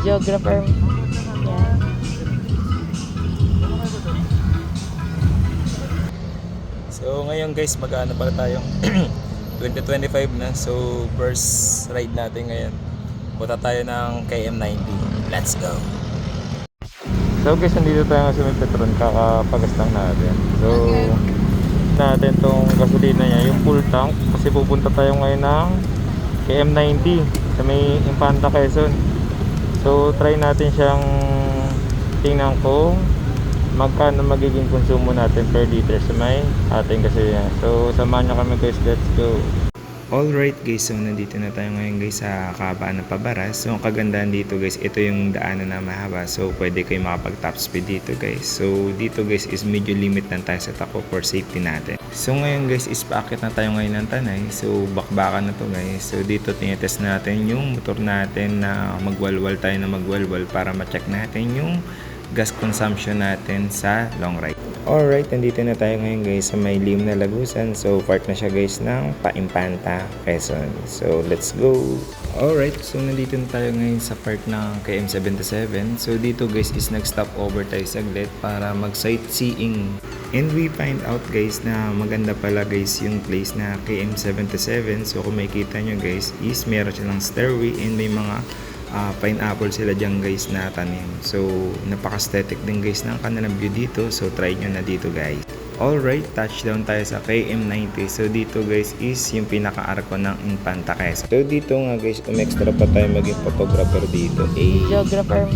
Geographer. Yan. So ngayon guys, mag-ano pala tayong 2025 na. So first ride natin ngayon. Punta tayo ng KM90. Let's go! So guys, nandito tayo sa may Petron. Kakapagas lang natin. So natin tong gasolina niya, yung full tank. Kasi pupunta tayo ngayon ng KM90 sa may Infanta Quezon. So try natin siyang tingnan kung magkano magiging konsumo natin per liter sa may ating gasolina. So, samahan nyo kami guys, let's go! Alright guys, so nandito na tayo ngayon guys sa kabaan ng Pabaras. So, ang kagandahan dito guys, ito yung daanan na mahaba. So, pwede kayo makapag top speed dito guys. So, dito guys is medyo limit lang tayo sa takbo for safety natin. So, ngayon guys is paakit na tayo ngayon ng tanay. So, bakbakan na to guys. So, dito tinitest natin yung motor natin na magwalwal tayo na magwalwal para ma-check natin yung gas consumption natin sa long ride. Alright, nandito na tayo ngayon guys sa may lim na lagusan. So, part na siya guys ng Paimpanta, Quezon. So, let's go! Alright, so nandito na tayo ngayon sa part ng KM77. So, dito guys is nag-stop over tayo saglit para mag-sightseeing. And we find out guys na maganda pala guys yung place na KM77. So, kung makikita nyo guys is meron silang stairway and may mga ah, pineapple sila dyan guys na tanim. So, napaka-aesthetic din guys ng kanilang view dito. So, try nyo na dito guys. Alright, touchdown tayo sa KM90. So, dito guys is yung pinaka-arko ng Infanta Quezon. So, dito nga guys, umextra pa tayo maging photographer dito. Eh, Geographer.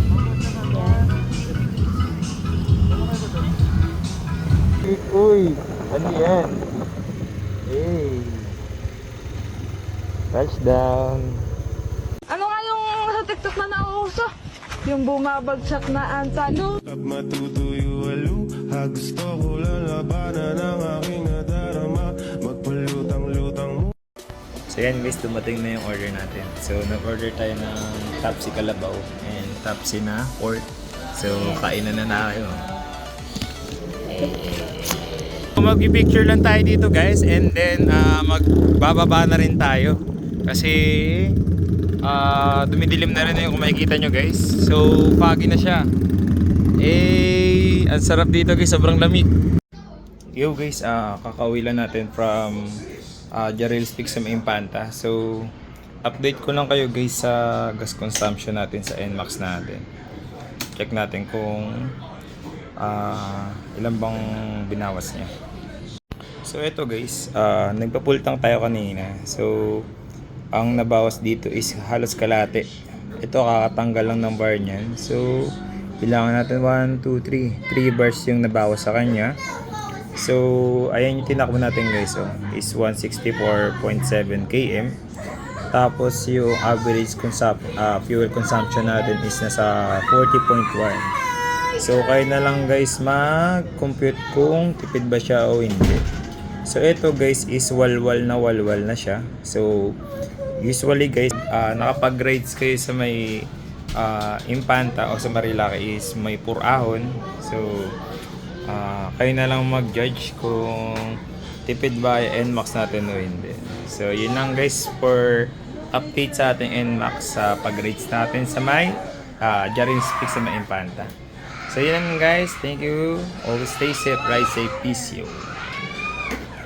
Yan. Uy, ano yan? Hey. Touchdown. TikTok na nauuso? Yung bumabagsak na ansalo. At matutuyo alo ha, Gusto ko lang labanan ang aking nadarama Magpalutang-lutang mo So yan guys, dumating na yung order natin. So nag-order tayo ng Tapsi Kalabaw and Tapsi na pork. So kainan na na kayo. Mag-picture lang tayo dito guys and then ah, magbababa na rin tayo. Kasi ah, dumidilim na rin yung kung makikita nyo guys. So foggy na siya. Eh, ang sarap dito guys, sobrang lamig. Yo guys, ah kakauwi lang natin from uh, Jarrell Speak sa Impanta. So, update ko lang kayo guys sa gas consumption natin sa NMAX natin. Check natin kung ah ilan bang binawas niya. So, ito guys, uh, nagpapultang tayo kanina. So, ang nabawas dito is halos kalate. Ito kakatanggal lang ng bar niyan. So, bilangan natin 1, 2, 3. 3 bars yung nabawas sa kanya. So, ayan yung tinakbo natin guys. Oh, is 164.7 km. Tapos yung average consum ah, fuel consumption natin is nasa 40.1. So, kayo na lang guys mag-compute kung tipid ba siya o hindi. So, ito guys is walwal na walwal na siya. So, usually guys, ah, nakapag-grades kayo sa may ah, Impanta o sa Marilaki is may purahon. So, Ah, kayo na lang mag-judge kung tipid ba yung NMAX natin o hindi. So, yun lang guys for update sa ating NMAX sa pag-rates natin sa may uh, Jarin Speak sa may Infanta. So, yun lang guys. Thank you. Always stay safe, ride safe, peace you.